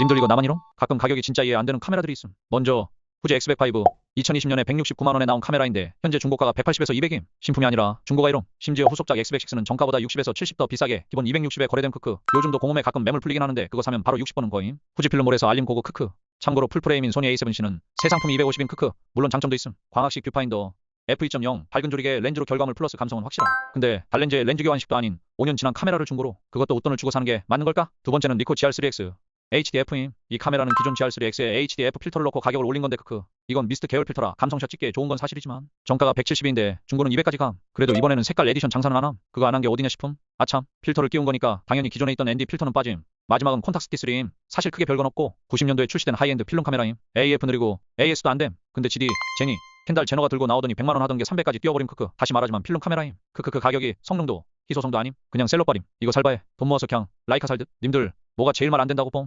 님들 이거 나만 이럼? 가끔 가격이 진짜 이해 안 되는 카메라들이 있음. 먼저 후지 X105 2020년에 169만 원에 나온 카메라인데 현재 중고가가 180에서 200임. 신품이 아니라 중고가 1홈. 심지어 후속작 X106는 정가보다 60에서 70 더 비싸게 기본 260에 거래된 크크. 요즘도 공홈에 가끔 매물 풀리긴 하는데 그거 사면 바로 60번은 거임. 후지 필름몰에서 알림 고고 크크. 참고로 풀프레임인 소니 A7C는 새 상품 250인 크크. 물론 장점도 있음. 광학식 뷰파인더. F2.0 밝은 조리개 렌즈로 결과물 플러스 감성은 확실함. 근데 달렌즈의 렌즈 교환식도 아닌 5년 지난 카메라를 중고로 그것도 웃돈을 주고 사는 게 맞는 걸까? 두 번째는 니코 GR3X. HDF임. 이 카메라는 기존 GR3X에 HDF 필터를 넣고 가격을 올린 건데 크크. 이건 미스트 계열 필터라 감성샷 찍기에 좋은 건 사실이지만 정가가 170인데 중고는 200까지 감. 그래도 이번에는 색깔 에디션 장사는 안 함. 그거 안 한 게 어디냐 싶음. 아참 필터를 끼운 거니까 당연히 기존에 있던 ND 필터는 빠짐. 마지막은 콘탁스티 3임. 사실 크게 별건 없고 90년도에 출시된 하이엔드 필름 카메라임. AF 느리고 AS도 안 됨. 근데 GD, 제니, 캔달 제너가 들고 나오더니 100만 원 하던 게 300까지 뛰어버림 크크. 다시 말하지만 필름 카메라임. 크크크 가격이 성능도 희소성도 아님. 그냥 셀럽버림. 이거 살바해. 돈 모아서 그냥 라이카 살듯. 님들 뭐가 제일 말 안 된다고 뽕.